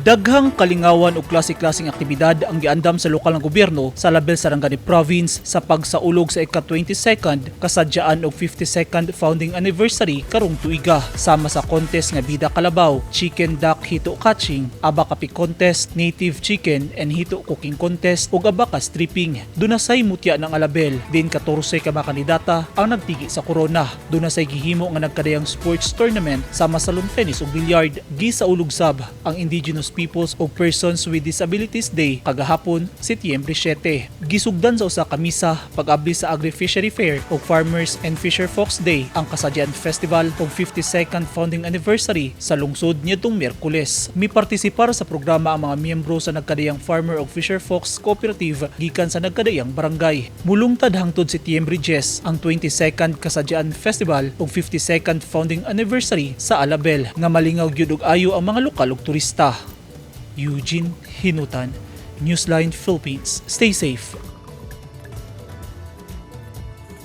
Daghang kalingawan o klase-klaseng aktibidad ang giandam sa lokal nga gobyerno sa label Sarangani Province sa pagsaulog sa ika-22nd kasadyaan og 52nd founding anniversary karong tuiga sama sa contest nga bida kalabaw, chicken duck hito catching, abakapi contest, native chicken and hito cooking contest ug abaka stripping. Dunasay mutya ng alabel, din 14 ka kandidata ang nagtigi sa corona. Dunasay gihimo nga nagkadayang sports tournament sama sa lawn tennis ug billiard. Gisaulog sab ang Indigenous Peoples o Persons with Disabilities Day kagahapon Setyembre 7. Gisugdan sa usa ka pag-abli sa Agri-Fishery Fair o Farmers and Fisher Folks Day ang Kasadyan Festival o 52nd founding anniversary sa lungsod nitong Miyerkules. Mipartisipar sa programa ang mga miyembro sa nagkadayang Farmer o Fisher Folks Cooperative gikan sa nagkadayang barangay. Mulungtad hangtod Setyembre 10 ang 22nd Kasadyan Festival o 52nd founding anniversary sa Alabel nga malingaw gyud og ayo ang mga lokal ug turista. Eugene Hinutan, Newsline Philippines. Stay safe.